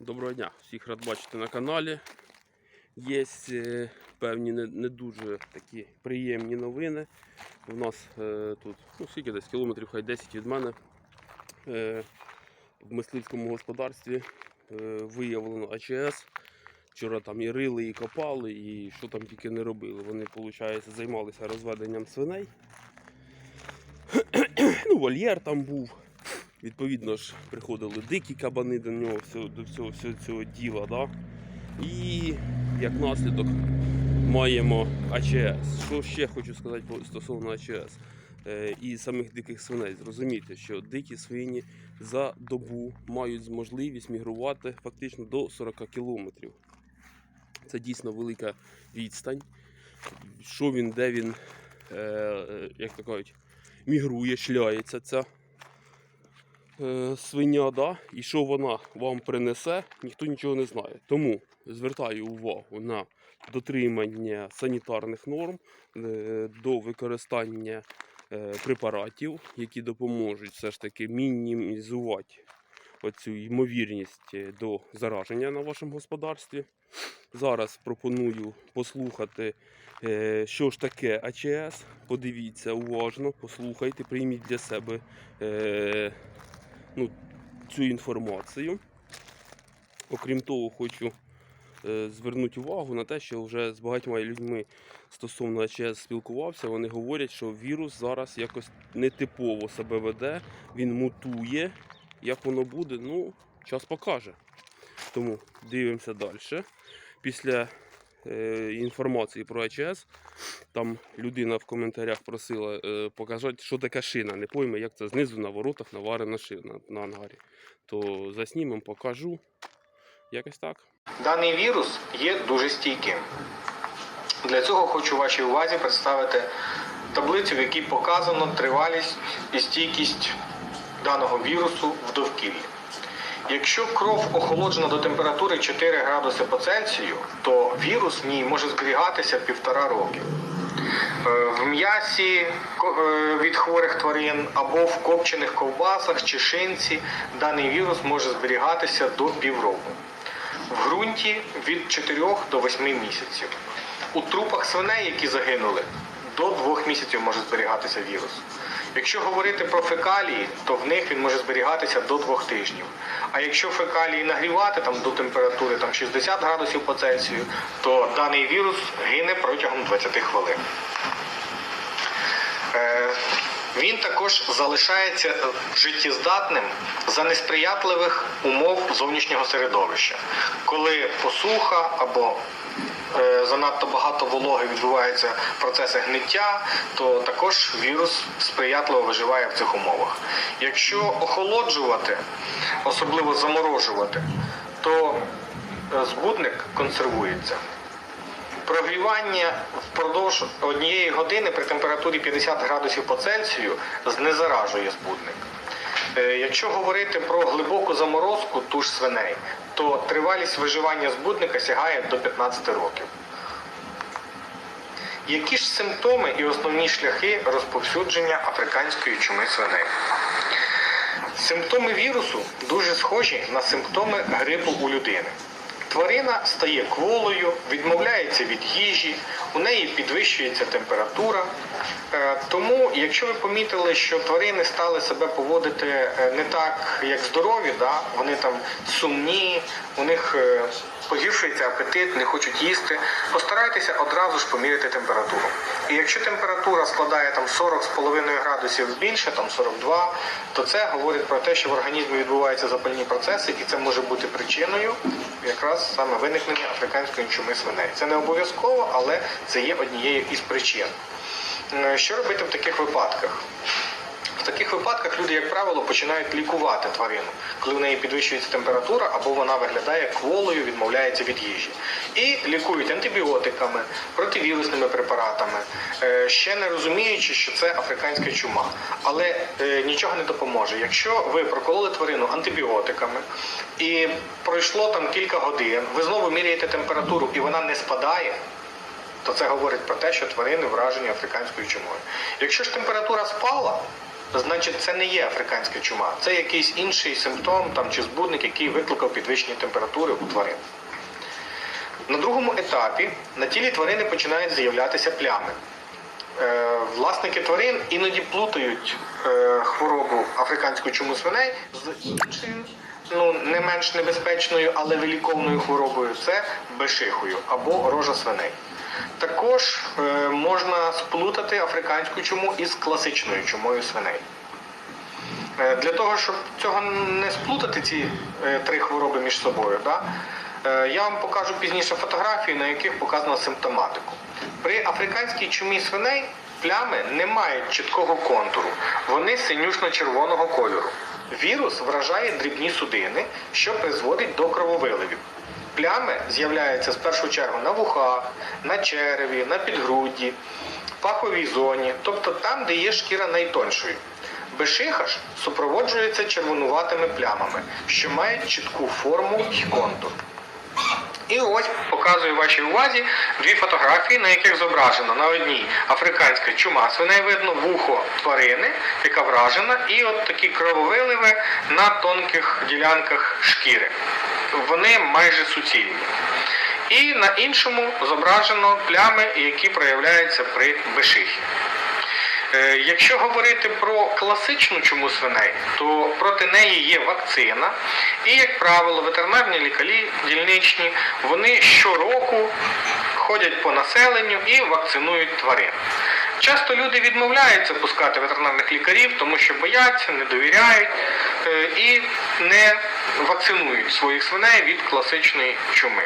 Доброго дня, всіх рад бачити на каналі. Є е, певні не, не дуже такі приємні новини. У нас е, тут, ну скільки десь кілометрів, хай 10 від мене. Е, в мисливському господарстві е, виявлено АЧС. Вчора там і рили, і копали, і що там тільки не робили. Вони, виходить, займалися розведенням свиней. ну, вольєр там був. Відповідно ж, приходили дикі кабани до нього, до всього, всього цього діла. Да? І як наслідок маємо АЧС. Що ще хочу сказати стосовно АЧС е, і самих диких свиней. Зрозумійте, що дикі свині за добу мають можливість мігрувати фактично до 40 кілометрів. Це дійсно велика відстань. Що він, де він, е, е, як то кажуть, мігрує, шляється ця свиня, да? і що вона вам принесе, ніхто нічого не знає. Тому звертаю увагу на дотримання санітарних норм, е, до використання е, препаратів, які допоможуть все ж таки мінімізувати оцю ймовірність е, до зараження на вашому господарстві. Зараз пропоную послухати, е, що ж таке АЧС. Подивіться уважно, послухайте, прийміть для себе е, ну, цю інформацію. Окрім того, хочу е, звернути увагу на те, що вже з багатьма людьми стосовно АЧС спілкувався. Вони говорять, що вірус зараз якось нетипово себе веде, він мутує. Як воно буде, ну, час покаже. Тому дивимося далі. Після інформації про АЧС, там людина в коментарях просила е, показати, що таке шина. Не пойме, як це знизу на воротах наварена шина на ангарі. То заснімемо, покажу. Якось так. Даний вірус є дуже стійким. Для цього хочу вашій увазі представити таблицю, в якій показано тривалість і стійкість даного вірусу в довкіллі. Якщо кров охолоджена до температури 4 градуси по Цельсію, то вірус в ній може зберігатися півтора роки. Е, В м'ясі е, від хворих тварин або в копчених ковбасах чи шинці даний вірус може зберігатися до півроку. В ґрунті від 4 до 8 місяців. У трупах свиней, які загинули, до 2 місяців може зберігатися вірус. Якщо говорити про фекалії, то в них він може зберігатися до 2 тижнів. А якщо фекалії нагрівати там, до температури там, 60 градусів по Цельсію, то даний вірус гине протягом 20 хвилин. Е, Він також залишається життєздатним за несприятливих умов зовнішнього середовища, коли посуха або занадто багато вологи відбуваються процеси гниття, то також вірус сприятливо виживає в цих умовах. Якщо охолоджувати, особливо заморожувати, то е, збудник консервується. Прогрівання впродовж однієї години при температурі 50 градусів по Цельсію знезаражує збудник. Е, Якщо говорити про глибоку заморозку ту ж свиней, то тривалість виживання збудника сягає до 15 років. Які ж симптоми і основні шляхи розповсюдження африканської чуми свиней? Симптоми вірусу дуже схожі на симптоми грипу у людини. Тварина стає кволою, відмовляється від їжі, у неї підвищується температура. Е, Тому, якщо ви помітили, що тварини стали себе поводити е, не так, як здорові, да? вони там сумні, у них е, погіршується апетит, не хочуть їсти, постарайтеся одразу ж поміряти температуру. І якщо температура складає там 40,5 градусів більше, там 42, то це говорить про те, що в організмі відбуваються запальні процеси, і це може бути причиною якраз саме виникнення африканської чуми свиней. Це не обов'язково, але це є однією із причин. Е, Що робити в таких випадках? В таких випадках люди, як правило, починають лікувати тварину, коли в неї підвищується температура або вона виглядає кволою, відмовляється від їжі. І лікують антибіотиками, противірусними препаратами, е, ще не розуміючи, що це африканська чума. Але е, нічого не допоможе. Якщо ви прокололи тварину антибіотиками і пройшло там кілька годин, ви знову міряєте температуру і вона не спадає то це говорить про те, що тварини вражені африканською чумою. Якщо ж температура спала, значить це не є африканська чума. Це якийсь інший симптом там, чи збудник, який викликав підвищення температури у тварин. На другому етапі на тілі тварини починають з'являтися плями. Е, власники тварин іноді плутають е, хворобу африканську чуму свиней з іншою, ну не менш небезпечною, але виліковною хворобою це бешихою або рожа свиней. Також е, можна сплутати африканську чуму із класичною чумою свиней. Е, Для того, щоб цього не сплутати, ці е, три хвороби між собою, да, я вам покажу пізніше фотографії, на яких показано симптоматику. При африканській чумі свиней плями не мають чіткого контуру, вони синюшно-червоного кольору. Вірус вражає дрібні судини, що призводить до крововиливів. Плями з'являються з першу чергу на вухах, на череві, на підгрудді, паховій зоні, тобто там, де є шкіра найтоншою. Бешиха ж супроводжується червонуватими плямами, що мають чітку форму і контур. І ось показую вашій увазі дві фотографії, на яких зображено на одній африканська чума свиней видно вухо тварини, яка вражена, і от такі крововиливи на тонких ділянках шкіри. Вони майже суцільні. І на іншому зображено плями, які проявляються при бешихі. Е, Якщо говорити про класичну чуму свиней, то проти неї є вакцина. І, як правило, ветеринарні лікарі дільничні вони щороку ходять по населенню і вакцинують тварин. Часто люди відмовляються пускати ветеринарних лікарів, тому що бояться, не довіряють е, і не вакцинують своїх свиней від класичної чуми.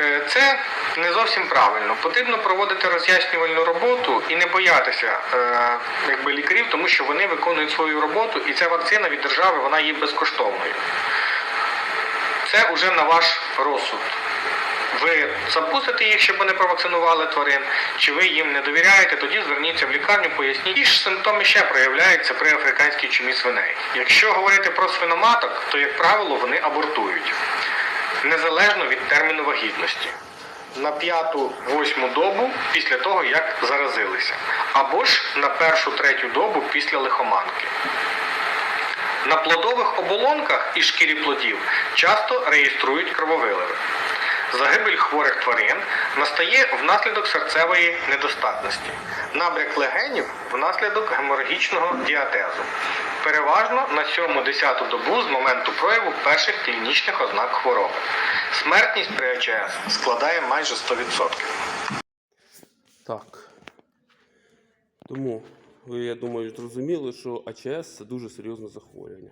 Е, Це не зовсім правильно. Потрібно проводити роз'яснювальну роботу і не боятися е, якби, лікарів, тому що вони виконують свою роботу, і ця вакцина від держави вона є безкоштовною. Це вже на ваш розсуд. Ви запустите їх, щоб вони провакцинували тварин, чи ви їм не довіряєте, тоді зверніться в лікарню, поясніть. Ті ж симптоми ще проявляються при африканській чумі свиней. Якщо говорити про свиноматок, то, як правило, вони абортують незалежно від терміну вагітності. На п'яту-восьму добу після того, як заразилися, або ж на першу-третю добу після лихоманки. На плодових оболонках і шкірі плодів часто реєструють крововиливи. Загибель хворих тварин настає внаслідок серцевої недостатності, набряк легенів внаслідок геморагічного діатезу. Переважно на 7-10 добу з моменту прояву перших клінічних ознак хвороби. Смертність при АЧС складає майже 100%. Так. Тому ви, я думаю, зрозуміли, що АЧС це дуже серйозне захворювання.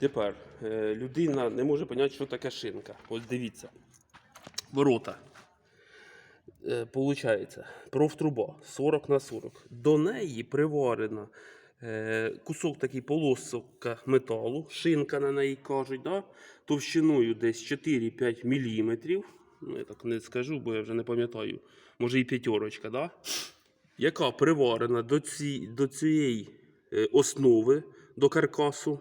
Тепер е, людина не може зрозуміти, що таке шинка. Ось дивіться. Ворота. Е, Получається, профтруба 40 на 40. До неї приварена е, кусок такий полосок металу, шинка на неї кажуть, да? товщиною десь 4-5 мм. Ну, я так не скажу, бо я вже не пам'ятаю. Може і п'ятерочка, да? яка приварена до, ці, до цієї е, основи, до каркасу.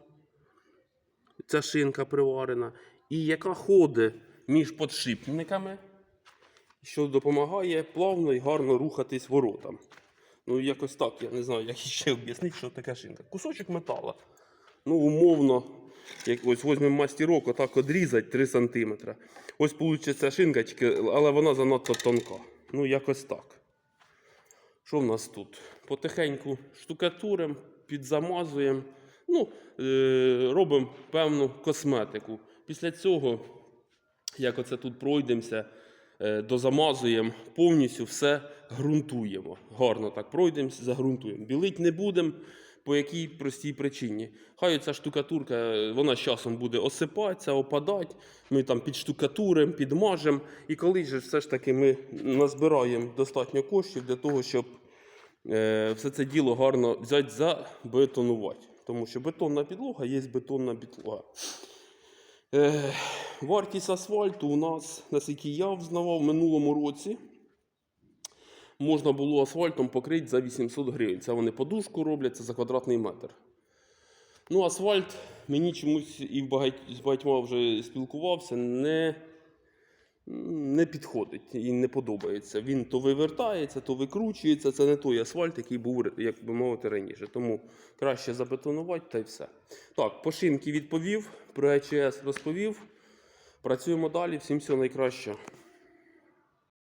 Ця шинка приварена, і яка ходить між подшипниками, що допомагає плавно і гарно рухатись воротам. Ну, якось так, я не знаю, як ще об'яснити, що таке шинка. Кусочок метала. Ну, умовно, як ось візьмемо мастерок, отак одрізати 3 см. Ось вийде шинка, але вона занадто тонка. Ну, якось так. Що в нас тут? Потихеньку штукатуримо, підзамазуємо, ну, е, робимо певну косметику. Після цього, як оце тут пройдемося, е, дозамазуємо, повністю все ґрунтуємо. Гарно так пройдемося, загрунтуємо. Білить не будемо. По якій простій причині. Хай ця штукатурка, е, вона з часом буде осипатися, опадати. Ми там підштукатуримо, підмажемо. І коли ж все ж таки ми назбираємо достатньо коштів для того, щоб е, все це діло гарно взяти забетонувати. Тому що бетонна підлога є бетонна підлога. Е, вартість асфальту у нас, наскільки я взнавав, в минулому році можна було асфальтом покрити за 800 гривень. Це вони подушку роблять, це за квадратний метр. Ну, асфальт мені чомусь і з багатьма вже спілкувався, не не підходить і не подобається. Він то вивертається, то викручується. Це не той асфальт, який був, як би мовити, раніше. Тому краще забетонувати та й все. Так, по шинки відповів, про ЕЧС розповів. Працюємо далі. Всім всього найкращого.